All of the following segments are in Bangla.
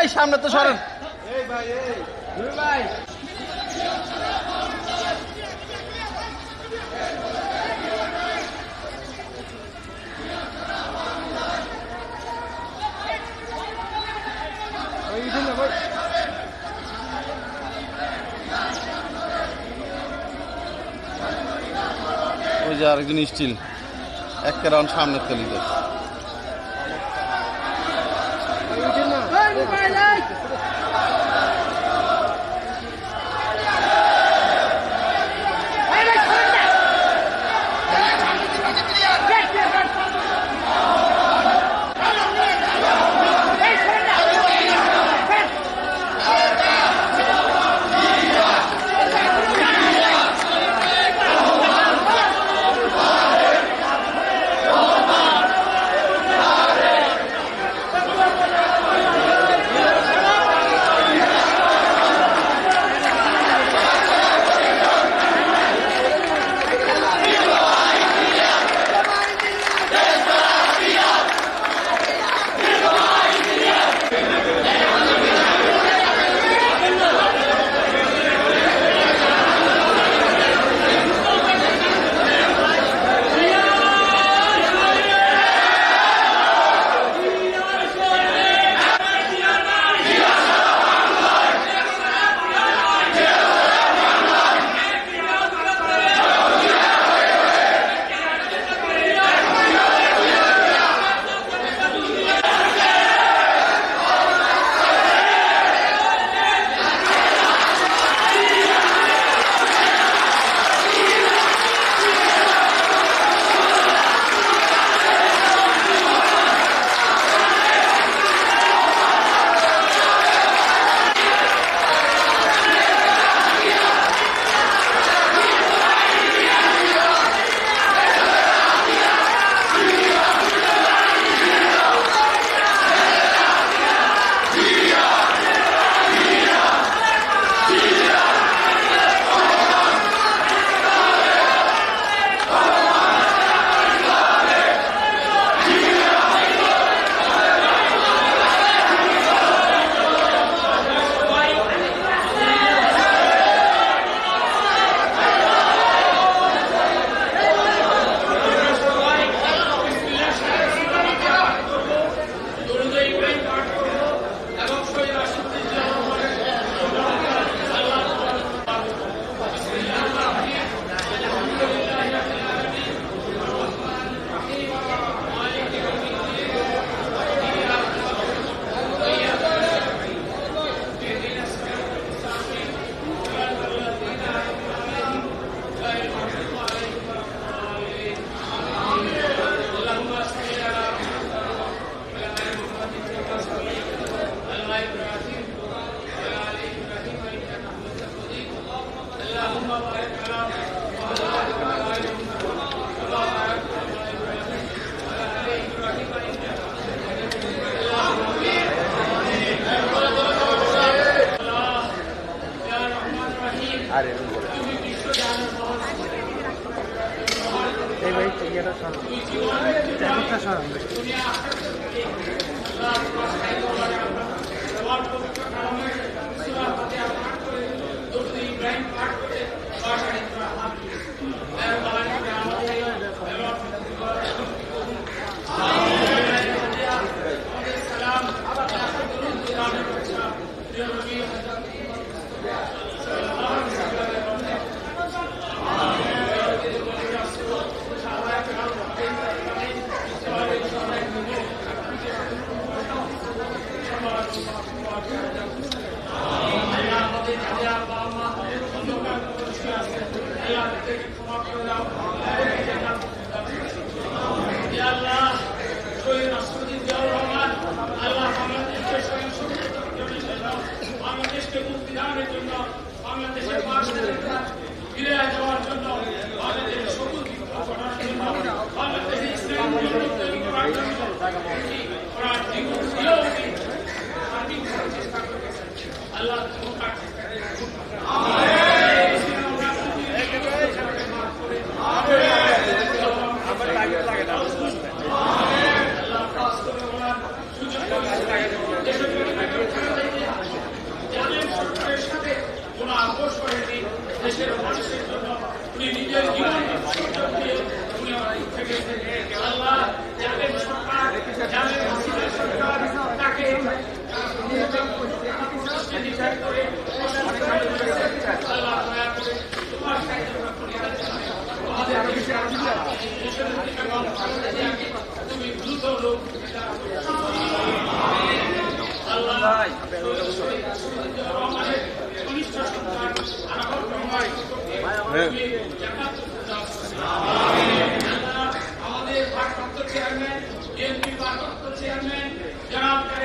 এই সামনে তো সরেন। ওই যে আরেকজন স্টিল এক রাউন্ড সামনে খেলি দেয় Amen. আমাদের ভারপ্রাপ্ত চেয়ারম্যান বিএনপি ভারপ্রাপ্ত চেয়ারম্যান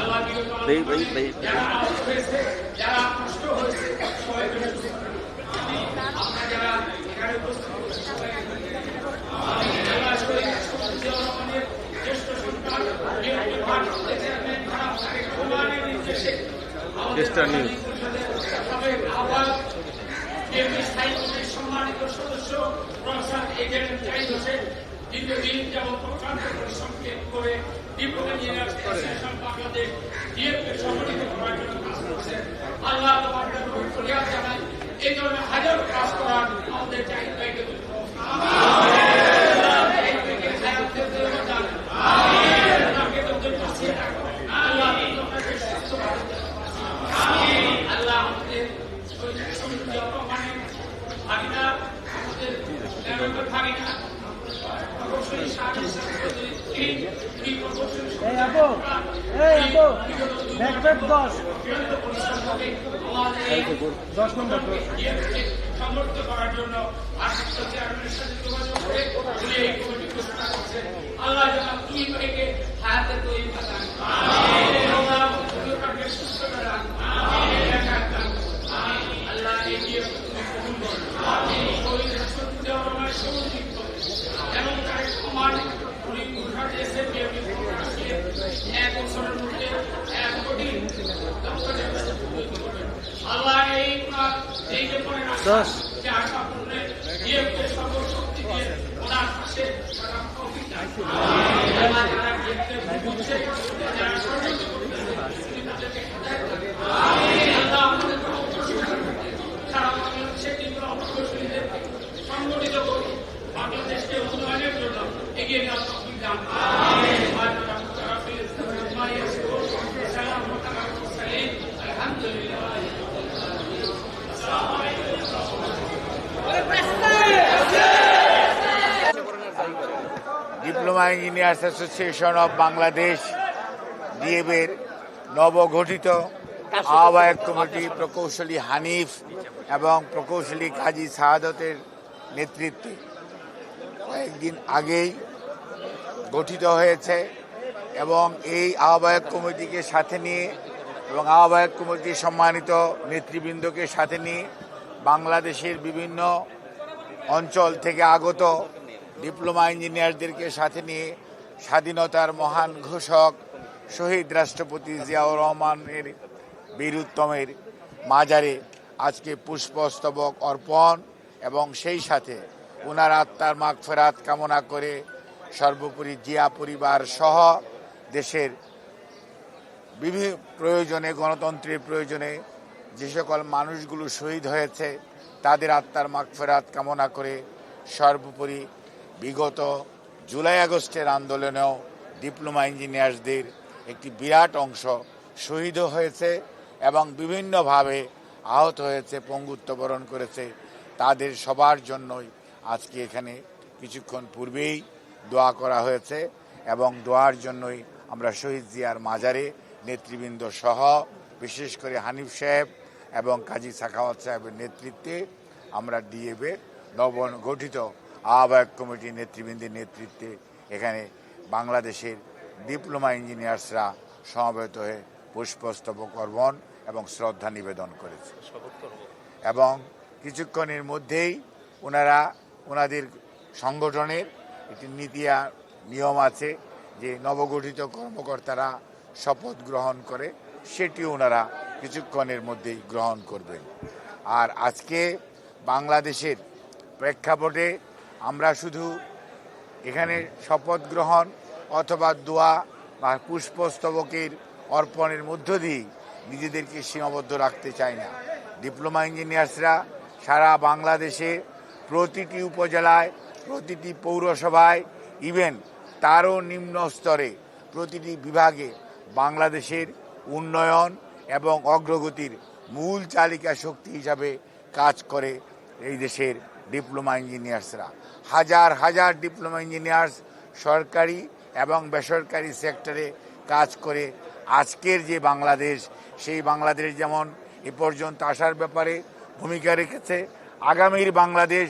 আল্লাহ বিগত আমাদের যারা কষ্ট হয়েছে আল্লাহ শহীদ জিয়াউর রহমানের জ্যেষ্ঠ সন্তান বিএনপি ভারপ্রাপ্ত চেয়ারম্যান জনাব তারেক রহমানের নির্দেশে চেষ্টা নিয়ে সাবেক আহ্বায়ক বিএনপি স্থায়ী কমিটির সম্মানিত সদস্য প্রফেসর এজেন্ট জাহিদ হোসেন দীর্ঘদিন যেমন প্রক্রান্ত পরিশ্রমকে করে ডিপ্লোমা ইঞ্জিনিয়ার্স অ্যাসোসিয়েশন বাংলাদেশ ডিএফকে সংগঠিত করার জন্য কাজ করছেন আল্লাহ তোমার কাছে ফরিয়াদ জানাই এই ধরনের হাজারো কাজ করার আমাদের জাহিদ ভাইকে তুমি আল্লাহ আমাদের সমৃদ্ধ রহমানের ভাগিনা আমাদের দেবেন্দ্র ভাগিনা প্রকৌশলী সাহায্য তিনি তিনি প্রকৌশলী এই আপু এই আপু ব্যাক ব্যাক দশ। দশ নম্বর সমর্থ করার জন্য ভারপ্রাপ্ত চেয়ারম্যানের সাথে যোগাযোগ করে উনি এই কমিটি ঘোষণা করছেন আল্লাহ যেন দুই ভাইকে হায়াতে তৈরি থাকান আল্লাহ দুজনকে সুস্থ করান আল্লাহ এই দিয়ে তুমি কবুল করো শহীদ রাষ্ট্রপতি দেওয়ার আমার সমন্বিত এবং তার সমান উনি ঘোষণা দিয়েছেন বিএনপি এক বছরের মধ্যে এক কোটি আল্লাহ এই এই যে পরে দশ যে আশা পূর্ণে বিএনপির সর্বশক্তি দিয়ে ওনার পাশে তারা তৌফিক দান। আল্লাহ যারা বিএনপির বিপক্ষে, যারা ষড়যন্ত্র করতেছে, তিনি তাদেরকে হেদায়েত দান। আল্লাহ আমাদের অগ্রসরী সারা বাংলাদেশের তীব্র অগ্রসরীদেরকে সংগঠিত করে। বাংলাদেশকে উন্নয়নের জন্য এগিয়ে নেওয়ার diploma engineers association of Bangladesh ডিএবের নবগঠিত আহ্বায়ক কমিটি প্রকৌশলী হানিফ এবং প্রকৌশলী কাজী শাহাদতের নেতৃত্বে কয়েকদিন আগেই গঠিত হয়েছে এবং এই আহ্বায়ক কমিটিকে সাথে নিয়ে এবং আহ্বায়ক কমিটির সম্মানিত নেতৃবৃন্দকে সাথে নিয়ে বাংলাদেশের বিভিন্ন অঞ্চল থেকে আগত ডিপ্লোমা ইঞ্জিনিয়ারদেরকে সাথে নিয়ে স্বাধীনতার মহান ঘোষক শহীদ রাষ্ট্রপতি জিয়াউর রহমানের বীরুত্তমের মাজারে আজকে পুষ্পস্তবক অর্পণ এবং সেই সাথে ওনার আত্মার মাগফেরাত কামনা করে সর্বোপরি জিয়া পরিবার সহ দেশের বিভিন্ন প্রয়োজনে, গণতন্ত্রের প্রয়োজনে যে সকল মানুষগুলো শহীদ হয়েছে, তাদের আত্মার মাগফেরাত কামনা করে সর্বোপরি বিগত জুলাই আগস্টের আন্দোলনেও ডিপ্লোমা ইঞ্জিনিয়ার্সদের একটি বিরাট অংশ শহীদও হয়েছে এবং বিভিন্নভাবে আহত হয়েছে, পঙ্গুত্ব বরণ করেছে। তাদের সবার জন্যই আজকে এখানে কিছুক্ষণ পূর্বেই দোয়া করা হয়েছে এবং দোয়ার জন্যই আমরা শহীদ জিয়ার মাজারে নেতৃবৃন্দ সহ, বিশেষ করে হানিফ সাহেব এবং কাজী সাখাওয়াত সাহেবের নেতৃত্বে আমরা ডিএবের নবন গঠিত আহ্বায়ক কমিটির নেতৃবৃন্দের নেতৃত্বে এখানে বাংলাদেশের ডিপ্লোমা ইঞ্জিনিয়ার্সরা সমবেত হয়ে পুষ্পস্তবক অর্পণ এবং শ্রদ্ধা নিবেদন করেছে। এবং কিছুক্ষণের মধ্যেই ওনারা ওনাদের সংগঠনের একটি নীতি নিয়ম আছে যে নবগঠিত কর্মকর্তারা শপথ গ্রহণ করে সেটি ওনারা কিছুক্ষণের মধ্যেই গ্রহণ করবেন। আর আজকে বাংলাদেশের প্রেক্ষাপটে আমরা শুধু এখানে শপথ গ্রহণ অথবা দোয়া বা পুষ্পস্তবকের অর্পণের মধ্য দিয়েই নিজেদেরকে সীমাবদ্ধ রাখতে চাই না। ডিপ্লোমা ইঞ্জিনিয়ার্সরা সারা বাংলাদেশে প্রতিটি উপজেলায়, প্রতিটি পৌরসভায় ইভেন তারও নিম্ন স্তরে প্রতিটি বিভাগে বাংলাদেশের উন্নয়ন এবং অগ্রগতির মূল চালিকা শক্তি হিসাবে কাজ করে এই দেশের ডিপ্লোমা ইঞ্জিনিয়ার্সরা হাজার হাজার ডিপ্লোমা ইঞ্জিনিয়ার্স সরকারি এবং বেসরকারি সেক্টরে কাজ করে আজকের যে বাংলাদেশ, সেই বাংলাদেশ যেমন এ পর্যন্ত আসার ব্যাপারে ভূমিকা রেখেছে, আগামীর বাংলাদেশ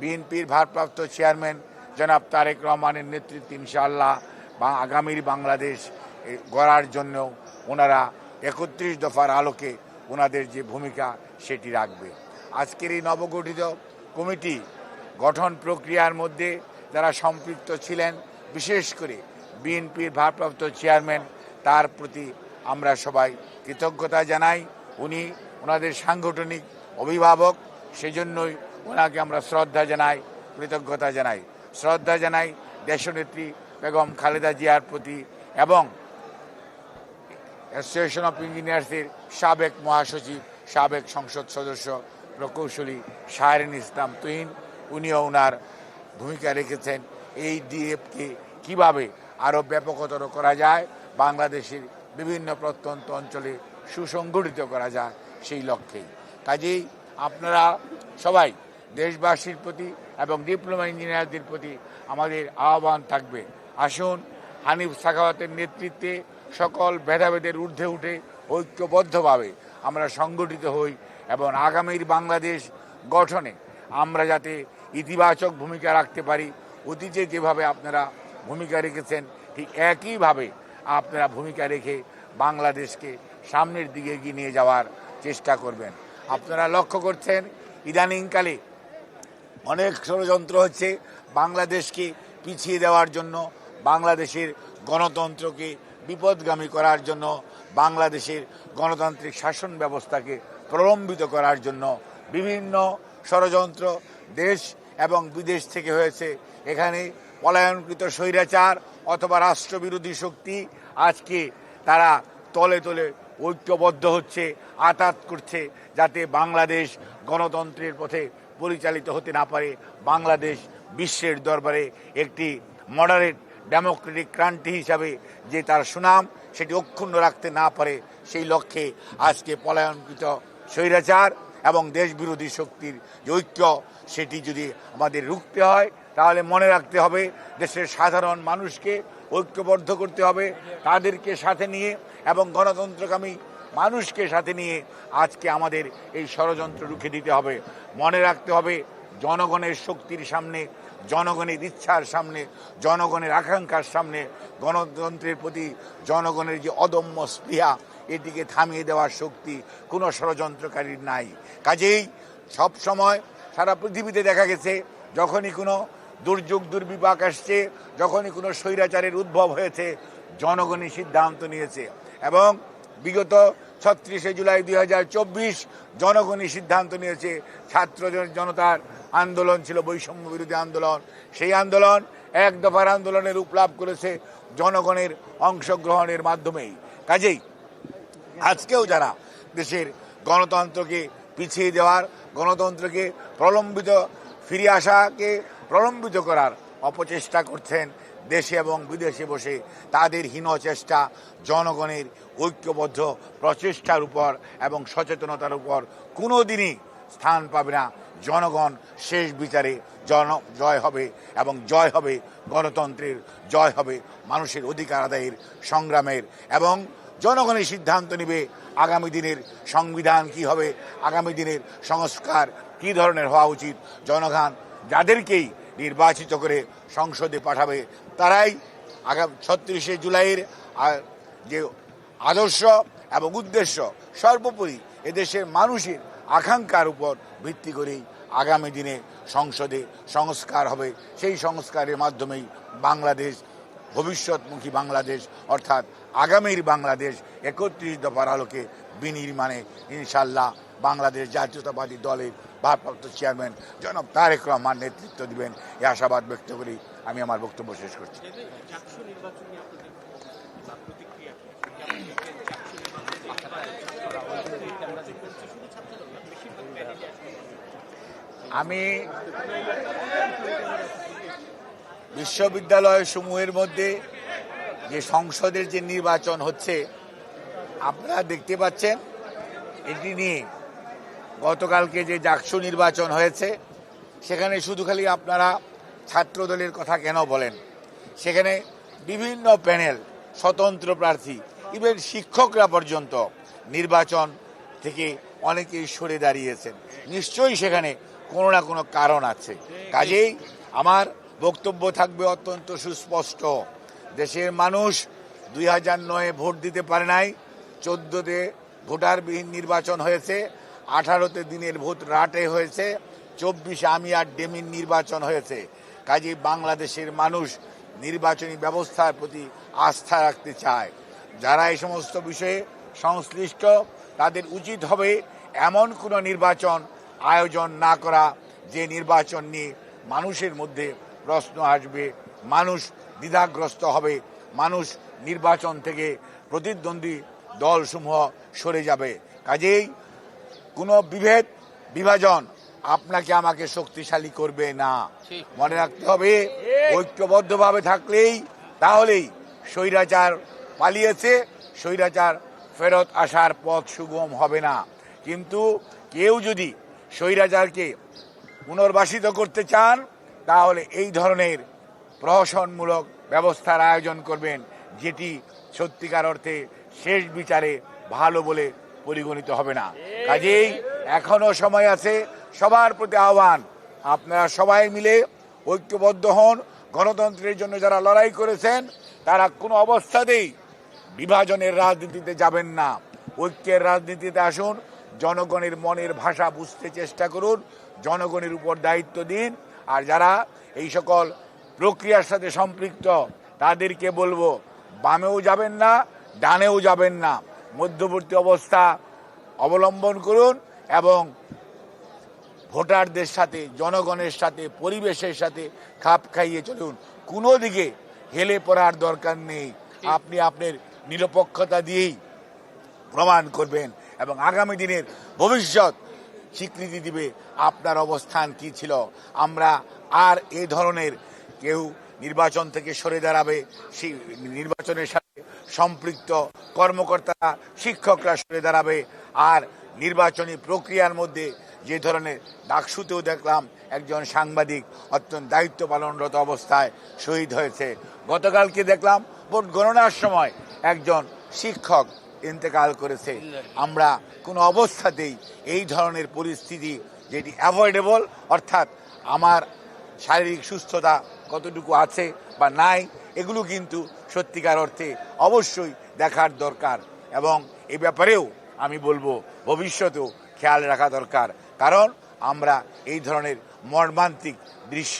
বিএনপির ভারপ্রাপ্ত চেয়ারম্যান জনাব তারেক রহমানের নেতৃত্বে ইনশাআল্লাহ বা আগামীর বাংলাদেশ গড়ার জন্য ওনারা একত্রিশ দফার আলোকে ওনাদের যে ভূমিকা সেটি রাখবে। আজকের এই নবগঠিত কমিটি গঠন প্রক্রিয়ার মধ্যে যারা সম্পৃক্ত ছিলেন, বিশেষ করে বিএনপির ভারপ্রাপ্ত চেয়ারম্যান, তার প্রতি আমরা সবাই কৃতজ্ঞতা জানাই। উনি ওনাদের সাংগঠনিক অভিভাবক, সেজন্যই ওনাকে আমরা শ্রদ্ধা জানাই, কৃতজ্ঞতা জানাই। শ্রদ্ধা জানাই দেশনেত্রী বেগম খালেদা জিয়ার প্রতি এবং অ্যাসোসিয়েশন অফ ইঞ্জিনিয়ার্সের সাবেক মহাসচিব, সাবেক সংসদ সদস্য প্রকৌশলী শাহরিন ইসলাম তুহিন উনিও ওনার ভূমিকা রেখেছেন এই ডিএফকে। কীভাবে আরও ব্যাপকতর করা যায়, বাংলাদেশের বিভিন্ন প্রত্যন্ত অঞ্চলে সুসংগঠিত করা যায় সেই লক্ষ্যেই। কাজেই আপনারা সবাই দেশবাসীর প্রতি এবং ডিপ্লোমা ইঞ্জিনিয়ারদের প্রতি আমাদের আহ্বান থাকবে। আসুন, হানিফ সাখাওয়াতের নেতৃত্বে সকল ভেদাভেদের ঊর্ধ্বে উঠে ঐক্যবদ্ধভাবে আমরা সংগঠিত হই এবং আগামীর বাংলাদেশ গঠনে আমরা যাতে ইতিবাচক ভূমিকা রাখতে পারি, অতীতে যেভাবে আপনারা ভূমিকা রেখেছেন, ঠিক একইভাবে আপনারা ভূমিকা রেখে বাংলাদেশকে সামনের দিকে এগিয়ে নিয়ে যাওয়ার চেষ্টা করবেন। আপনারা লক্ষ্য করছেন, ইদানিংকালে অনেক ষড়যন্ত্র হচ্ছে বাংলাদেশকে পিছিয়ে দেওয়ার জন্য, বাংলাদেশের গণতন্ত্রকে বিপদগামী করার জন্য, বাংলাদেশের গণতান্ত্রিক শাসন ব্যবস্থাকে প্রলম্বিত করার জন্য বিভিন্ন ষড়যন্ত্র দেশ এবং বিদেশ থেকে হয়েছে। এখানে পলায়নকৃত স্বৈরাচার অথবা রাষ্ট্রবিরোধী শক্তি আজকে তারা তলে তলে ঐক্যবদ্ধ হচ্ছে, আতাত করছে যাতে বাংলাদেশ গণতন্ত্রের পথে পরিচালিত হতে না পারে। বাংলাদেশ বিশ্বের দরবারে একটি মডারেট ডেমোক্রেটিক ক্রান্তি হিসাবে যে তার সুনাম সেটি অক্ষুণ্ণ রাখতে না পারে, সেই লক্ষ্যে আজকে পলায়নকৃত স্বৈরাচার এবং দেশবিরোধী শক্তির যে ঐক্য, সেটি যদি আমাদের রুখতে হয়, তাহলে মনে রাখতে হবে দেশের সাধারণ মানুষকে ঐক্যবদ্ধ করতে হবে, তাদেরকে সাথে নিয়ে এবং গণতন্ত্রকামী মানুষকে সাথে নিয়ে আজকে আমাদের এই ষড়যন্ত্র রুখে দিতে হবে। মনে রাখতে হবে জনগণের শক্তির সামনে, জনগণের ইচ্ছার সামনে, জনগণের আকাঙ্ক্ষার সামনে গণতন্ত্রের প্রতি জনগণের যে অদম্য স্পৃহা এটিকে থামিয়ে দেওয়ার শক্তি কোনো ষড়যন্ত্রকারীর নাই। কাজেই সব সময় সারা পৃথিবীতে দেখা গেছে, যখনই কোনো দুর্যোগ, দুর্বিপাক আসছে, যখনই কোনো স্বৈরাচারের উদ্ভব হয়েছে, জনগণই সিদ্ধান্ত নিয়েছে এবং বিগত ছত্রিশে জুলাই দুই হাজার চব্বিশ জনগণই সিদ্ধান্ত নিয়েছে, ছাত্র জনতার আন্দোলন ছিল, বৈষম্য বিরোধী আন্দোলন। সেই আন্দোলন এক দফার আন্দোলনের উপলাভ করেছে জনগণের অংশগ্রহণের মাধ্যমেই। কাজেই আজকেও যারা দেশের গণতন্ত্রকে পিছিয়ে দেওয়ার, গণতন্ত্রকে প্রলম্বিত ফিরে আসাকে প্রলম্বিত করার অপচেষ্টা করছেন দেশে এবং বিদেশে বসে তাদের হীন চেষ্টা জনগণের ঐক্যবদ্ধ প্রচেষ্টার উপর এবং সচেতনতার উপর কোনো দিনই স্থান পাবে না। জনগণ শেষ বিচারে জন, জয় হবে এবং জয় হবে গণতন্ত্রের, জয় হবে মানুষের অধিকার আদায়ের সংগ্রামের এবং জনগণের সিদ্ধান্ত নেবে আগামী দিনের সংবিধান কি হবে, আগামী দিনের সংস্কার কি ধরনের হওয়া উচিত। জনগণ যাদেরকেই নির্বাচিত করে সংসদে পাঠাবে, তারাই আগাম ছত্রিশে জুলাইয়ের যে আদর্শ এবং উদ্দেশ্য, সর্বোপরি এদেশের মানুষের আকাঙ্ক্ষার উপর ভিত্তি করেই আগামী দিনে সংসদে সংস্কার হবে। সেই সংস্কারের মাধ্যমেই বাংলাদেশ, ভবিষ্যৎমুখী বাংলাদেশ, অর্থাৎ আগামীর বাংলাদেশ একত্রিশ দফার আলোকে বিনির্মাণে ইনশাল্লাহ বাংলাদেশ জাতীয়তাবাদী দলের ভারপ্রাপ্ত চেয়ারম্যান জনাব তারেক রহমান নেতৃত্ব দিবেন। এই আশাবাদ ব্যক্ত করি আমি আমার বক্তব্য শেষ করছি। আমি বিশ্ববিদ্যালয় সমূহের মধ্যে যে সংসদের যে নির্বাচন হচ্ছে, আপনারা দেখতে পাচ্ছেন, এটি নিয়ে গতকালকে যে জাকসু নির্বাচন হয়েছে, সেখানে শুধু খালি আপনারা ছাত্রদলের কথা কেন বলেন? সেখানে বিভিন্ন প্যানেল, স্বতন্ত্র প্রার্থী, ইভেন শিক্ষকরা পর্যন্ত নির্বাচন থেকে অনেকেই সরে দাঁড়িয়েছেন। নিশ্চয়ই সেখানে কোনো না কোনো কারণ আছে। কাজেই আমার বক্তব্য থাকবে অত্যন্ত সুস্পষ্ট। দেশের মানুষ দুই হাজার নয়ে ভোট দিতে পারে নাই, চোদ্দতে ভোটারবিহীন নির্বাচন হয়েছে, আঠারোতে দিনের ভোট রাটে হয়েছে, চব্বিশে আমি আর ডেমির নির্বাচন হয়েছে। কাজে বাংলাদেশের মানুষ নির্বাচনী ব্যবস্থার প্রতি আস্থা রাখতে চায়। যারা এই সমস্ত বিষয়ে সংশ্লিষ্ট, তাদের উচিত হবে এমন কোনো নির্বাচন আয়োজন না করা, যে নির্বাচন নিয়ে মানুষের মধ্যে প্রশ্ন আসবে। মানুষ দ্বিধাগ্রস্ত হবে। মানুষ নির্বাচন থেকে প্রতিদ্বন্দ্বী দলসমূহ সরে যাবে। কাজেই কোনো বিভেদ বিভাজন আপনাকে আমাকে শক্তিশালী করবে না। মনে রাখতে হবে ঐক্যবদ্ধভাবে থাকলেই তাহলেই স্বৈরাচার পালিয়েছে স্বৈরাচার ফেরত আসার পথ সুগম হবে না। কিন্তু কেউ যদি স্বৈরাচারকে পুনর্বাসিত করতে চান তাহলে এই ধরনের প্রহসনমূলক ব্যবস্থার আয়োজন করবেন, যেটি সত্যিকার অর্থে শেষ বিচারে ভালো বলে পরিগণিত হবে না। কাজেই এখনও সময় আছে সবার প্রতি আহ্বান। আপনারা সবাই মিলে ঐক্যবদ্ধ হন। গণতন্ত্রের জন্য যারা লড়াই করেছেন, তারা কোনো অবস্থাতেই বিভাজনের রাজনীতিতে যাবেন না। ঐক্যের রাজনীতিতে আসুন, জনগণের মনের ভাষা বুঝতে চেষ্টা করুন, জনগণের উপর দায়িত্ব দিন, আর যারা এই সকল প্রক্রিয়ার সাথে সম্পৃক্ত, তাদেরকে বলব, বামেও যাবেন না, ডানেও যাবেন না। মধ্যবর্তী অবস্থা অবলম্বন করুন এবং ভোটারদের সাথে, জনগণের সাথে, পরিবেশের সাথে খাপ খাইয়ে চলুন। কোনো দিকে হেলে পড়ার দরকার নেই। আপনি আপনার নিরপেক্ষতা দিয়েই প্রমাণ করবেন এবং আগামী দিনের ভবিষ্যৎ স্বীকৃতি দিবে। আপনার অবস্থান কি ছিল? আমরা আর এ ধরনের কেউ নির্বাচন থেকে সরে দাঁড়াবে, সেই নির্বাচনের সাথে সম্পৃক্ত কর্মকর্তারা শিক্ষকরা সরে দাঁড়াবে। আর নির্বাচনী প্রক্রিয়ার মধ্যে যে ধরনের ডাকসুতেও দেখলাম, একজন সাংবাদিক অত্যন্ত দায়িত্ব পালনরত অবস্থায় শহীদ হয়েছে। গতকালকে দেখলাম, ভোট গণনার সময় একজন শিক্ষক ইন্তেকাল করেছে। আমরা কোনো অবস্থাতেই এই ধরনের পরিস্থিতি যেটি অ্যাভয়েডেবল অর্থাৎ আমার শারীরিক সুস্থতা কতটুকু আছে বা নাই, এগুলো কিন্তু সত্যিকার অর্থে অবশ্যই দেখার দরকার। এবং এ ব্যাপারেও আমি বলব, ভবিষ্যতেও খেয়াল রাখা দরকার। কারণ আমরা এই ধরনের মর্মান্তিক দৃশ্য